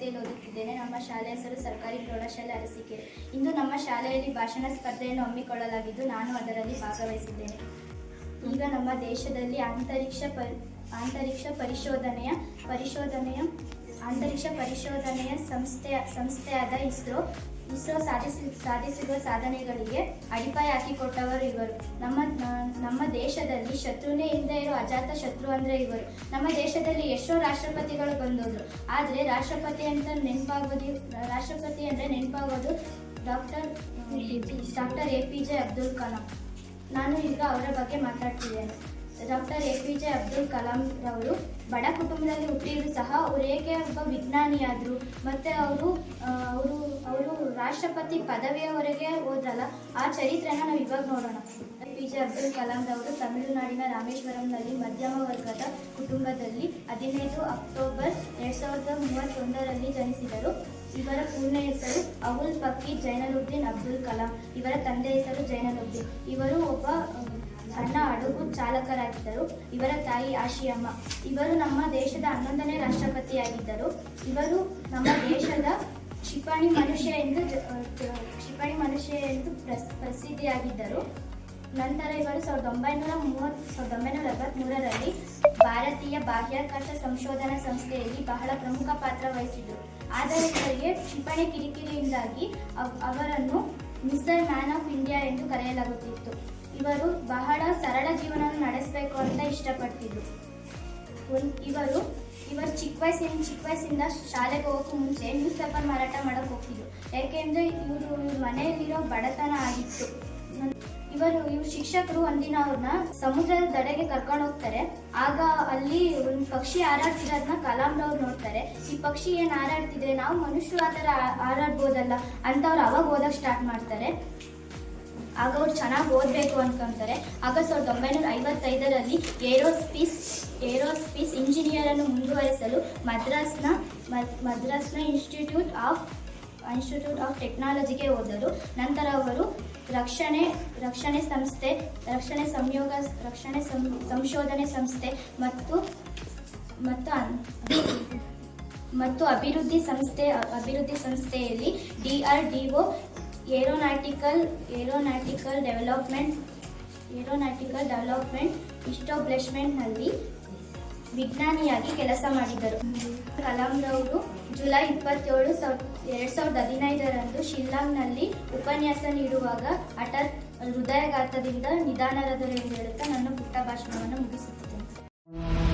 ತರಗತಿಯಲ್ಲಿ ಓದುತ್ತಿದ್ದೇನೆ. ನಮ್ಮ ಶಾಲೆ ಹೆಸರು ಸರ್ಕಾರಿ ಪ್ರೌಢಶಾಲೆ ಅರಸಿಕೆ. ಇಂದು ನಮ್ಮ ಶಾಲೆಯಲ್ಲಿ ಭಾಷಣ ಸ್ಪರ್ಧೆಯನ್ನು ಹಮ್ಮಿಕೊಳ್ಳಲಾಗಿದ್ದು ನಾನು ಅದರಲ್ಲಿ ಭಾಗವಹಿಸಿದ್ದೇನೆ. ಈಗ ನಮ್ಮ ದೇಶದಲ್ಲಿ ಅಂತರಿಕ್ಷ ಪರಿ ಅಂತರಿಕ್ಷ ಪರಿಶೋಧನೆಯ ಪರಿಶೋಧನೆಯ, ಅಂತರಿಕ್ಷ ಪರಿಶೋಧನೆಯ ಸಂಸ್ಥೆಯ ಸಂಸ್ಥೆಯಾದ ಇಸ್ರೋ ಇಸ್ರೋ ಸಾಧಿಸಿ ಸಾಧಿಸಿದ ಸಾಧನೆಗಳಿಗೆ ಅಡಿಪಾಯ ಹಾಕಿಕೊಟ್ಟವರು ಇವರು. ನಮ್ಮ ನಮ್ಮ ದೇಶದಲ್ಲಿ ಶತ್ರುನೇ ಇಲ್ಲದೆ ಇರೋ ಅಜಾತ ಶತ್ರು ಅಂದರೆ ಇವರು. ನಮ್ಮ ದೇಶದಲ್ಲಿ ಎಷ್ಟೋ ರಾಷ್ಟ್ರಪತಿಗಳು ಬಂದೋದ್ರು ಆದರೆ ರಾಷ್ಟ್ರಪತಿ ಅಂತ ನೆನಪಾಗೋದು, ರಾಷ್ಟ್ರಪತಿ ಅಂದರೆ ನೆನಪಾಗೋದು doctor doctor A P J Abdul Kalam. ನಾನು ಈಗ ಅವರ ಬಗ್ಗೆ ಮಾತಾಡ್ತಿದ್ದೇನೆ. Doctor A P J Abdul Kalam ರವರು ಬಡ ಕುಟುಂಬದಲ್ಲಿ ಹುಟ್ಟಿದ್ರು ಸಹ ಅವರು ಏಕೆ ಒಬ್ಬ ವಿಜ್ಞಾನಿಯಾದರು. ಮತ್ತು ಅವರು ಅವರು ಅವರು ರಾಷ್ಟ್ರಪತಿ ಪದವಿಯವರೆಗೆ ಹೋದ್ರಲ್ಲ, ಆ ಚರಿತ್ರೆನ ನಾವು ಇವಾಗ ನೋಡೋಣ. A P J Abdul Kalam ರವರು ತಮಿಳುನಾಡಿನ ರಾಮೇಶ್ವರಂನಲ್ಲಿ ಮಧ್ಯಮ ವರ್ಗದ ಕುಟುಂಬದಲ್ಲಿ ಹದಿನೈದು ಅಕ್ಟೋಬರ್ ಎರಡು ಸಾವಿರದ ಮೂವತ್ತೊಂದರಲ್ಲಿ ಜನಿಸಿದರು. ಇವರ ಪೂರ್ಣ ಹೆಸರು ಅಬುಲ್ ಫಕೀರ್ ಜೈನಲುದ್ದೀನ್ ಅಬ್ದುಲ್ ಕಲಾಂ. ಇವರ ತಂದೆ ಹೆಸರು ಜೈನಲುದ್ದೀನ್. ಇವರು ಒಬ್ಬ ಸಣ್ಣ ಹಡಗು ಚಾಲಕರಾಗಿದ್ದರು. ಇವರ ತಾಯಿ ಆಶಿಯಮ್ಮ. ಇವರು ನಮ್ಮ ದೇಶದ ಹನ್ನೊಂದನೇ ರಾಷ್ಟ್ರಪತಿಯಾಗಿದ್ದರು. ಇವರು ನಮ್ಮ ದೇಶದ ಕ್ಷಿಪಣಿ ಮನುಷ್ಯ ಎಂದು ಕ್ಷಿಪಣಿ ಮನುಷ್ಯ ಎಂದು ಪ್ರಸ್- ಪ್ರಸಿದ್ಧಿಯಾಗಿದ್ದರು. ನಂತರ ಇವರು ಸಾವಿರದ ಒಂಬೈನೂರ ಮೂವತ್ತು ಸಾವಿರದ ಒಂಬೈನೂರ ಮೂರರಲ್ಲಿ ಭಾರತೀಯ ಬಾಹ್ಯಾಕಾಶ ಸಂಶೋಧನಾ ಸಂಸ್ಥೆಯಲ್ಲಿ ಬಹಳ ಪ್ರಮುಖ ಪಾತ್ರ ವಹಿಸಿದರು ಆದರೆ ಇವರಿಗೆ ಕ್ಷಿಪಣಿ ಕಿರಿಕಿರಿಯಿಂದಾಗಿ ಅವ್- ಅವರನ್ನು ಮಿಸ್ಟರ್ ಮ್ಯಾನ್ ಆಫ್ ಇಂಡಿಯಾ ಎಂದು ಕರೆಯಲಾಗುತ್ತಿತ್ತು. ಇವರು ಬಹಳ ಸರಳ ಜೀವನ ನಡೆಸಬೇಕು ಅಂತ ಇಷ್ಟಪಡ್ತಿದ್ರು. ಇವರು ಇವರು ಚಿಕ್ಕ ವಯಸ್ಸಿನ, ಚಿಕ್ಕ ವಯಸ್ಸಿಂದ ಶಾಲೆಗೆ ಹೋಗೋಕ್ಕೂ ಮುಂಚೆ ನ್ಯೂಸ್ ಪೇಪರ್ ಮಾರಾಟ ಮಾಡಕ್ಕೆ ಹೋಗ್ತಿದ್ರು. ಯಾಕೆಂದ್ರೆ ಇವರು, ಇವ್ರ ಮನೆಯಲ್ಲಿರೋ ಬಡತನ ಆಗಿತ್ತು. ಇವರು, ಇವ್ರ ಶಿಕ್ಷಕರು ಒಂದಿನ ಅವ್ರನ್ನ ಸಮುದ್ರದ ದಡೆಗೆ ಕರ್ಕೊಂಡು ಹೋಗ್ತಾರೆ. ಆಗ ಅಲ್ಲಿ ಒಂದು ಪಕ್ಷಿ ಹಾರಾಡ್ತಿರೋದನ್ನ ಕಲಾಂರವ್ರು ನೋಡ್ತಾರೆ. ಈ ಪಕ್ಷಿ ಏನು ಹಾರಾಡ್ತಿದ್ರೆ ನಾವು ಮನುಷ್ಯರು ಆ ಥರ ಹಾರಾಡ್ಬೋದಲ್ಲ ಅಂತ ಅವ್ರು ಅವಾಗ ಓದಕ್ಕೆ ಸ್ಟಾರ್ಟ್ ಮಾಡ್ತಾರೆ. ಆಗ ಅವ್ರು ಚೆನ್ನಾಗಿ ಓದಬೇಕು ಅನ್ಕೊಂತಾರೆ. ಆಗ ಸಾವಿರದ ಒಂಬೈನೂರ ಐವತ್ತೈದರಲ್ಲಿ ಏರೋಸ್ಪೇಸ್ ಏರೋಸ್ಪೇಸ್ ಇಂಜಿನಿಯರನ್ನು ಮುಂದುವರಿಸಲು ಮದ್ರಾಸ್ನ, ಮದ್- ಮದ್ರಾಸ್ನ ಇನ್ಸ್ಟಿಟ್ಯೂಟ್ ಆಫ್ ಇನ್ಸ್ಟಿಟ್ಯೂಟ್ ಆಫ್ ಟೆಕ್ನಾಲಜಿಗೆ ಹೋದರು. ನಂತರ ಅವರು ರಕ್ಷಣೆ ರಕ್ಷಣೆ ಸಂಸ್ಥೆ, ರಕ್ಷಣೆ ಸಂಯೋಗ, ರಕ್ಷಣೆ ಸಂಶೋಧನೆ ಸಂಸ್ಥೆ ಮತ್ತು ಮತ್ತು ಮತ್ತು ಅಭಿವೃದ್ಧಿ ಸಂಸ್ಥೆ, ಅಭಿವೃದ್ಧಿ ಸಂಸ್ಥೆಯಲ್ಲಿ D R D O aeronautical aeronautical development aeronautical development ಇಸ್ಟಾಬ್ಲಿಷ್ಮೆಂಟ್ನಲ್ಲಿ ವಿಜ್ಞಾನಿಯಾಗಿ ಕೆಲಸ ಮಾಡಿದರು ಕಲಾಂರವರು ಜುಲೈ ಇಪ್ಪತ್ತೇಳು ಸಾವಿರ, ಎರಡು ಸಾವಿರದ ಹದಿನೈದರಂದು ಶಿಲ್ಲಾಂಗ್ನಲ್ಲಿ ಉಪನ್ಯಾಸ ನೀಡುವಾಗ ಹಠಾತ್ ಹೃದಯಾಘಾತದಿಂದ ನಿಧಾನರಾದರು ಎಂದು ಹೇಳುತ್ತಾ ನನ್ನ ಪುಟ್ಟ ಭಾಷಣವನ್ನು ಮುಗಿಸುತ್ತಿದ್ದೇನೆ